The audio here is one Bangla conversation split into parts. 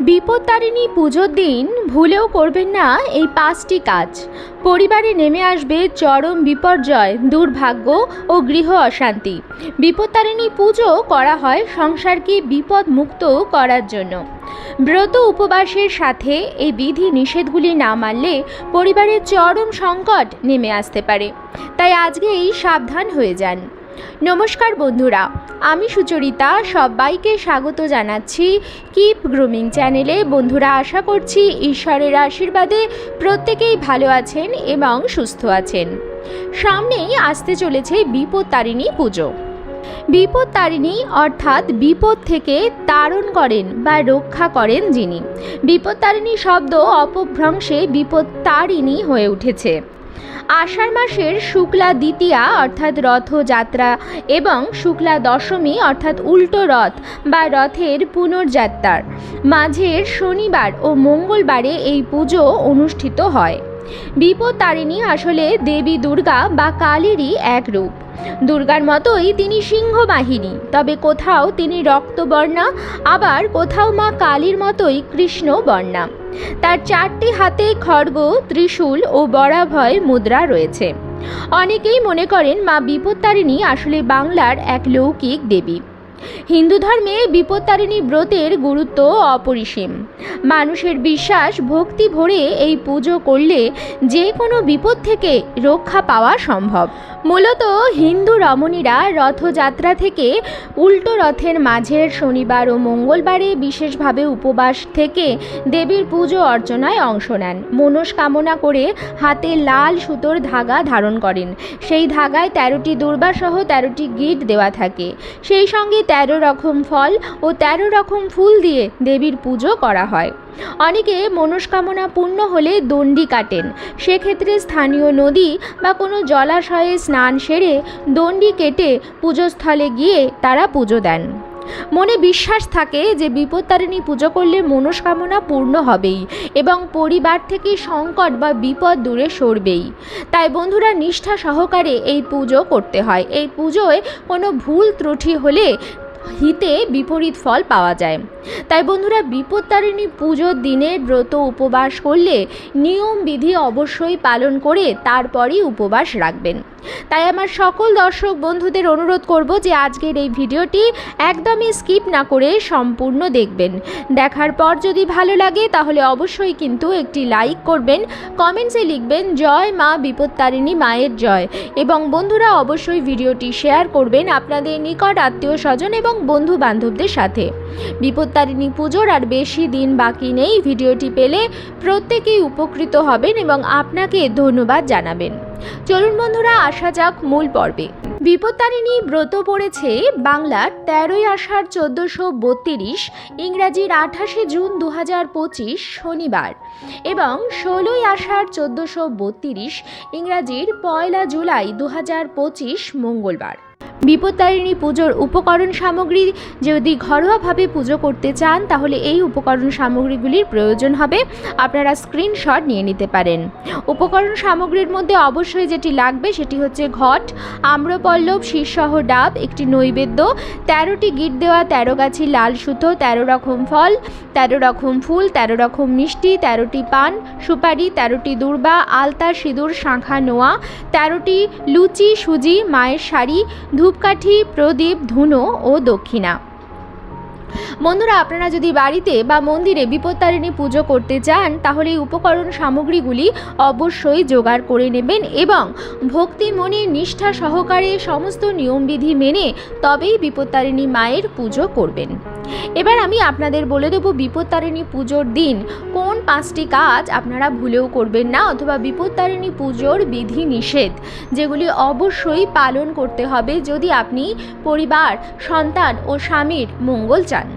বিপত্তারিণী পুজোর দিন ভুলেও করবেন না এই পাঁচটি কাজ। পরিবারে নেমে আসবে চরম বিপর্যয়, দুর্ভাগ্য ও গৃহ অশান্তি। বিপত্তারিণী পুজো করা হয় সংসারকে বিপদ মুক্ত করার জন্য। ব্রত উপবাসের সাথে এই বিধি নিষেধগুলি না মানলে পরিবারের চরম সংকট নেমে আসতে পারে। তাই আজকেই সাবধান হয়ে যান। নমস্কার বন্ধুরা, আমি সুচরিতা, সবাইকে স্বাগত জানাচ্ছি কিপ গ্রুমিং চ্যানেলে। বন্ধুরা, আশা করছি ঈশ্বরের আশীর্বাদে প্রত্যেকেই ভালো আছেন এবং সুস্থ আছেন। সামনেই আসতে চলেছে বিপদ তারিণী পুজো। বিপদ তারিণী অর্থাৎ বিপদ থেকে তারণ করেন বা রক্ষা করেন যিনি। বিপদ তারিণী শব্দ অপভ্রংশে বিপদ তারিণী হয়ে উঠেছে। আষাঢ় মাসের শুক্লা দ্বিতীয়া, অর্থাৎ রথযাত্রা, এবং শুক্লা দশমী, অর্থাৎ উল্টো রথ বা রথের পুনর্যাত্রার। মাঝের শনিবার ও মঙ্গলবারে এই পুজো অনুষ্ঠিত হয়। বিপদ তারিণী আসলে দেবী দুর্গা বা কালীরই এক রূপ। দুর্গার মতোই তিনি সিংহ বাহিনী তবে কোথাও তিনি রক্তবর্ণা, আবার কোথাও মা কালীর মতোই কৃষ্ণ বর্ণা তার চারটি হাতে খড়গ, ত্রিশূল ও বরাভয় মুদ্রা রয়েছে। অনেকেই মনে করেন মা বিপত্তারিণী আসলে বাংলার এক লৌকিক দেবী। হিন্দু ধর্মে বিপত্তারিণী ব্রতের গুরুত্ব অপরিসীম। মানুষের বিশ্বাস ভক্তি ভরে এই পুজো করলে যে কোনো বিপদ থেকে রক্ষা পাওয়া সম্ভব। মূলত হিন্দু রমণীরা রথযাত্রা থেকে উল্টো রথের মাঝের শনিবার ও মঙ্গলবারে বিশেষভাবে উপবাস থেকে দেবীর পুজো অর্চনায় অংশ নেন। মনস্কামনা করে হাতে লাল সুতোর ধাগা ধারণ করেন। সেই ধাগায় তেরোটি দুর্বাসহ তেরোটি গিট দেওয়া থাকে। সেই সঙ্গে তেরো রকম ফল ও তেরো রকম ফুল দিয়ে দেবীর পুজো করা হয়। অনেকে মনস্কামনা পূর্ণ হলে দণ্ডি কাটেন। সেক্ষেত্রে স্থানীয় নদী বা কোনো জলাশয়ে স্নান সেরে দণ্ডি কেটে পুজোস্থলে গিয়ে তারা পুজো দেন। মনে বিশ্বাস থাকে যে বিপত্তারিণী পুজো করলে মনস্কামনা পূর্ণ হবেই এবং পরিবার থেকে সংকট বা বিপদ দূরে সরবেই। তাই বন্ধুরা নিষ্ঠা সহকারে এই পুজো করতে হয়। এই পুজোয় কোনো ভুল ত্রুটি হলে হিতে বিপরীত ফল পাওয়া যায়। তাই বন্ধুরা বিপত্তারিণী পুজোর দিনে ব্রত উপবাস করলে নিয়ম বিধি অবশ্যই পালন করে তারপরই উপবাস রাখবেন। তাই আমার সকল দর্শক বন্ধুদের অনুরোধ করব যে আজকের এই ভিডিওটি একদমই স্কিপ না করে সম্পূর্ণ দেখবেন। দেখার পর যদি ভালো লাগে তাহলে অবশ্যই কিন্তু একটি লাইক করবেন, কমেন্টসে লিখবেন, জয় মা বিপত্তারিণী মায়ের জয়। এবং বন্ধুরা অবশ্যই ভিডিওটি শেয়ার করবেন আপনাদের নিকট আত্মীয় স্বজন এবং বন্ধু বান্ধবদের সাথে। বিপত্তারিণী পুজোর আর বেশি দিন বাকি নেই, ভিডিওটি পেলে প্রত্যেকেই উপকৃত হবেন এবং আপনাকে ধন্যবাদ জানাবেন। চলুন বন্ধুরা, আসা যাক মূল পর্বে। বিপত্তারিণী ব্রত পড়েছে বাংলার তেরোই আষাঢ় চোদ্দোশো বত্রিশ, ইংরাজির আঠাশে জুন দু পঁচিশ শনিবার এবং ষোলোই আষাঢ় চোদ্দোশো বত্রিশ, ইংরাজির পয়লা জুলাই দু পঁচিশ মঙ্গলবার। বিপত্তারিণী পুজোর উপকরণ সামগ্রী যদি ঘরোয়াভাবে পুজো করতে চান, তাহলে এই উপকরণ সামগ্রীগুলির প্রয়োজন হবে। আপনারা স্ক্রিনশট নিয়ে নিতে পারেন। উপকরণ সামগ্রীর মধ্যে অবশ্যই যেটি লাগবে সেটি হচ্ছে ঘট, আম্রপল্লব শীর্ষহ ডাব, একটি নৈবেদ্য, তেরোটি গিট দেওয়া তেরো গাছি লাল সুতো, তেরো রকম ফল, তেরো রকম ফুল, তেরো রকম মিষ্টি, তেরোটি পান, সুপারি, তেরোটি দুর্বা, আলতা, সিঁদুর, শাঁখা, নোয়া, তেরোটি লুচি, সুজি, মায়ের শাড়ি ধূপকাঠি প্রদীপ ধুনো ও দক্ষিণা। বন্ধুরা, আপনারা যদি বাড়িতে বা মন্দিরে বিপত্তারিণী পুজো করতে চান, তাহলে এই উপকরণ সামগ্রীগুলি অবশ্যই জোগাড় করে নেবেন এবং ভক্তি মনে নিষ্ঠা সহকারে সমস্ত নিয়মবিধি মেনে তবেই বিপত্তারিণী মায়ের পুজো করবেন। এবার আমি আপনাদের বলে দেবো বিপত্তারিণী পুজোর দিন। কোন পাঁচটি কাজ আপনারা ভুলেও করবেন না অথবা বিপত্তারিণী পুজোর বিধি নিষেধ, যেগুলি অবশ্যই পালন করতে হবে যদি আপনি পরিবার, সন্তান ও স্বামীর মঙ্গল চান।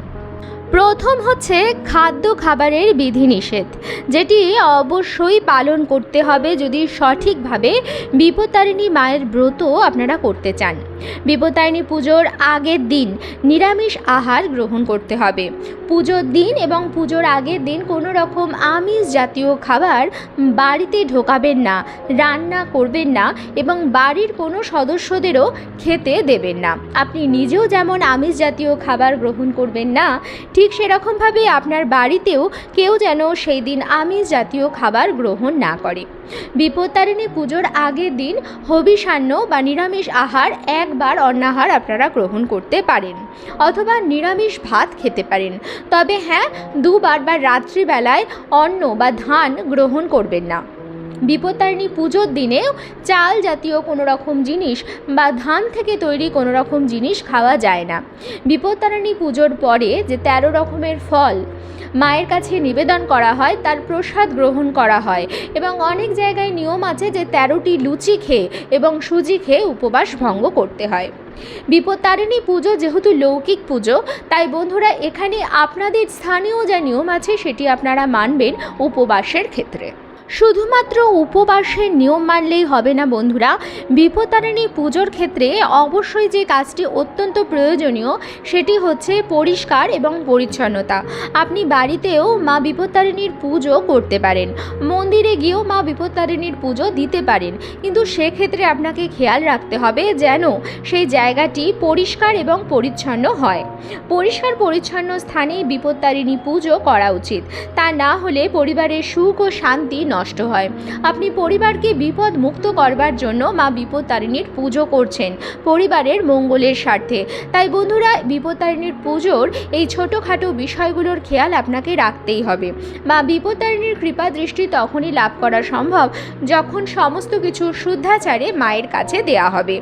প্রথম হচ্ছে খাদ্য খাবারের বিধিনিষেধ, যেটি অবশ্যই পালন করতে হবে যদি সঠিকভাবে বিপত্তারিণী মায়ের ব্রত আপনারা করতে চান। বিপত্তারিণী পুজোর আগের দিন নিরামিষ আহার গ্রহণ করতে হবে। পুজোর দিন এবং পুজোর আগের দিন কোনো রকম আমিষ জাতীয় খাবার বাড়িতে ঢোকাবেন না, রান্না করবেন না এবং বাড়ির কোনো সদস্যদেরও খেতে দেবেন না। আপনি নিজেও যেমন আমিষ জাতীয় খাবার গ্রহণ করবেন না, ঠিক ঠিক সেরকমভাবে আপনার বাড়িতেও কেউ যেন সেই দিন আমিষ জাতীয় খাবার গ্রহণ না করে। বিপত্তারিণী পুজোর আগের দিন হবিষান্ন বা নিরামিষ আহার একবার অন্নাহার আপনারা গ্রহণ করতে পারেন অথবা নিরামিষ ভাত খেতে পারেন। তবে হ্যাঁ দুবার বা রাত্রিবেলায় অন্ন বা ধান গ্রহণ করবেন না। বিপত্তারিণী পুজোর দিনেও চাল জাতীয় কোনো রকম জিনিস বা ধান থেকে তৈরি কোনো রকম জিনিস খাওয়া যায় না। বিপত্তারিণী পুজোর পরে যে তেরো রকমের ফল মায়ের কাছে নিবেদন করা হয়, তার প্রসাদ গ্রহণ করা হয় এবং অনেক জায়গায় নিয়ম আছে যে তেরোটি লুচি খেয়ে এবং সুজি খেয়ে উপবাস ভঙ্গ করতে হয়। বিপত্তারিণী পুজো যেহেতু লৌকিক পুজো, তাই বন্ধুরা এখানে আপনাদের স্থানীয় যা নিয়ম আছে সেটি আপনারা মানবেন উপবাসের ক্ষেত্রে। শুধুমাত্র উপবাসের নিয়ম মানলেই হবে না বন্ধুরা। বিপত্তারিণী পুজোর ক্ষেত্রে অবশ্যই যে কাজটি অত্যন্ত প্রয়োজনীয়, সেটি হচ্ছে পরিষ্কার এবং পরিচ্ছন্নতা। আপনি বাড়িতেও মা বিপত্তারিণীর পুজো করতে পারেন। মন্দিরে গিয়েও মা বিপত্তারিণীর পুজো দিতে পারেন। কিন্তু সেক্ষেত্রে আপনাকে খেয়াল রাখতে হবে যেন সেই জায়গাটি পরিষ্কার এবং পরিচ্ছন্ন হয়। পরিষ্কার পরিচ্ছন্ন স্থানেই বিপত্তারিণী পুজো করা উচিত। তা না হলে পরিবারের সুখ ও শান্তি নষ্ট হয়। আপনি পরিবারকে বিপদ মুক্ত করবার জন্য মা বিপত্তারিণীর পুজো করছেন, পরিবারের মঙ্গলের স্বার্থে। তাই বন্ধুরা, বিপত্তারিণীর পুজোর এই ছোটোখাটো বিষয়গুলোর খেয়াল আপনাকে রাখতেই হবে। মা বিপত্তারিণীর কৃপা দৃষ্টি তখনই লাভ করা সম্ভব যখন সমস্ত কিছু শুদ্ধাচারে মায়ের কাছে দেয়া হবে।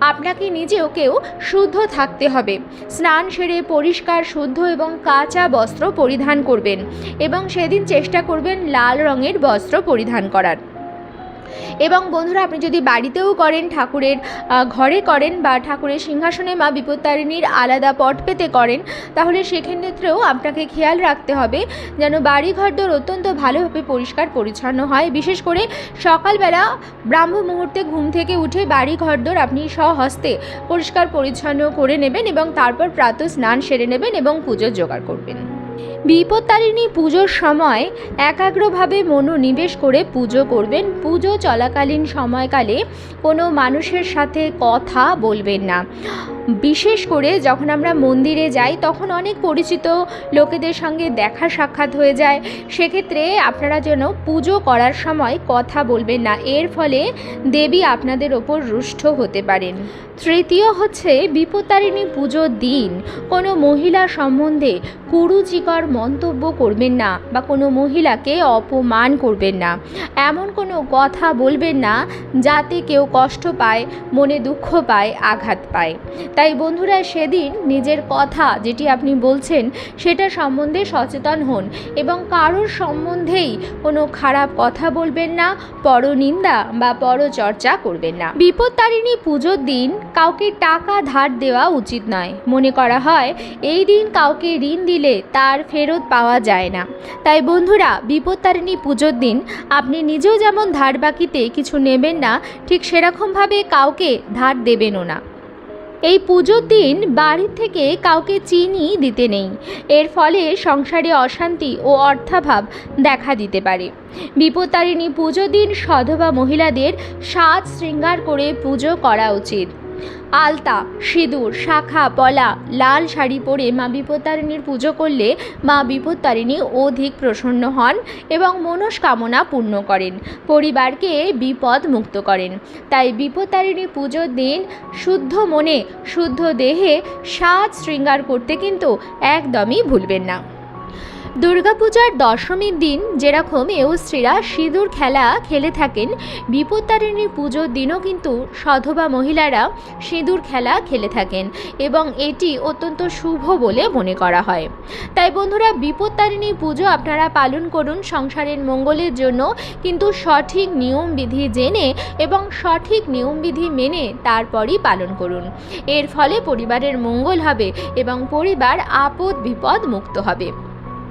আপনাকে নিজেওকেও শুদ্ধ থাকতে হবে। স্নান সেরে পরিষ্কার, শুদ্ধ এবং কাঁচা বস্ত্র পরিধান করবেন এবং সেদিন চেষ্টা করবেন লাল রঙের বস্ত্র পরিধান করার। এবং বন্ধুরা, আপনি যদি বাড়িতেও করেন, ঠাকুরের ঘরে করেন বা ঠাকুরের সিংহাসনে মা বিপত্তারিণীর আলাদা পট পেতে করেন, তাহলে সেক্ষেত্রেও আপনাকে খেয়াল রাখতে হবে যেন বাড়ি ঘরদোর অত্যন্ত ভালোভাবে পরিষ্কার পরিচ্ছন্ন হয়। বিশেষ করে সকালবেলা ব্রাহ্ম মুহূর্তে ঘুম থেকে উঠে বাড়ি ঘরদোর আপনি স্বহস্তে পরিষ্কার পরিচ্ছন্ন করে নেবেন এবং তারপর প্রাতঃ স্নান সেরে নেবেন এবং পুজোর জোগাড় করবেন। বিপত্তারিণী পুজোর সময় একাগ্রভাবে মনোনিবেশ করে পুজো করবেন। পুজো চলাকালীন সময়কালে কোনো মানুষের সাথে কথা বলবেন না। বিশেষ করে যখন আমরা মন্দিরে যাই, তখন অনেক পরিচিত লোকেদের সঙ্গে দেখা সাক্ষাৎ হয়ে যায়। সেক্ষেত্রে আপনারা যেন পুজো করার সময় কথা বলবেন না। এর ফলে দেবী আপনাদের ওপর রুষ্ট হতে পারেন। তৃতীয় হচ্ছে বিপত্তারিণী পুজোর দিন। কোনো মহিলা সম্বন্ধে কুরুচিকর মন্তব্য করবেন না বা কোনো মহিলাকে অপমান করবেন না। এমন কোনো কথা বলবেন না যাতে কেউ কষ্ট পায়, মনে দুঃখ পায়, আঘাত পায়। তাই বন্ধুরা, সেদিন নিজের কথা যেটি আপনি বলছেন, সেটা সম্বন্ধে সচেতন হন এবং কারোর সম্বন্ধেই কোনো খারাপ কথা বলবেন না, পরনিন্দা বা পরচর্চা করবেন না। বিপত্তারিণী পুজোর দিন কাউকে টাকা ধার দেওয়া উচিত নয়। মনে করা হয়, এই দিন কাউকে ঋণ দিলে তার ফেরত পাওয়া যায় না। তাই বন্ধুরা, বিপত্তারিণী পুজোর দিন আপনি নিজেও যেমন ধার বাকিতে কিছু নেবেন না, ঠিক সেরকমভাবে কাউকে ধার দেবেনও না। এই পুজোর দিন বাড়ির থেকে কাউকে চিনি দিতে নেই। এর ফলে সংসারে অশান্তি ও অর্থাভাব দেখা দিতে পারে। বিপত্তারিণী পুজো দিন সধবা মহিলাদের সাজ শৃঙ্গার করে পুজো করা উচিত। আলতা, সিঁদুর, শাখা, পলা, লাল শাড়ি পরে মা বিপত্তারিণীর পুজো করলে মা বিপত্তারিণী অধিক প্রসন্ন হন এবং মনস্কামনা পূর্ণ করেন, পরিবারকে বিপদ মুক্ত করেন। তাই বিপত্তারিণী পুজোর দিন শুদ্ধ মনে, শুদ্ধ দেহে সাজ শৃঙ্গার করতে কিন্তু একদমই ভুলবেন না। দুর্গাপূজার দশমীর দিন যেরকম এউস্ত্রীরা সিঁদুর, খেলা খেলে থাকেন, বিপত্তারিণী পুজোর দিনও কিন্তু সধবা মহিলারা সিঁদুর, খেলা খেলে থাকেন এবং এটি অত্যন্ত শুভ বলে মনে করা হয়। তাই বন্ধুরা, বিপত্তারিণী পুজো আপনারা পালন করুন সংসারের মঙ্গলের জন্য, কিন্তু সঠিক নিয়মবিধি জেনে এবং সঠিক নিয়মবিধি মেনে তারপরই পালন করুন। এর ফলে পরিবারের মঙ্গল হবে এবং পরিবার আপদ বিপদ মুক্ত হবে।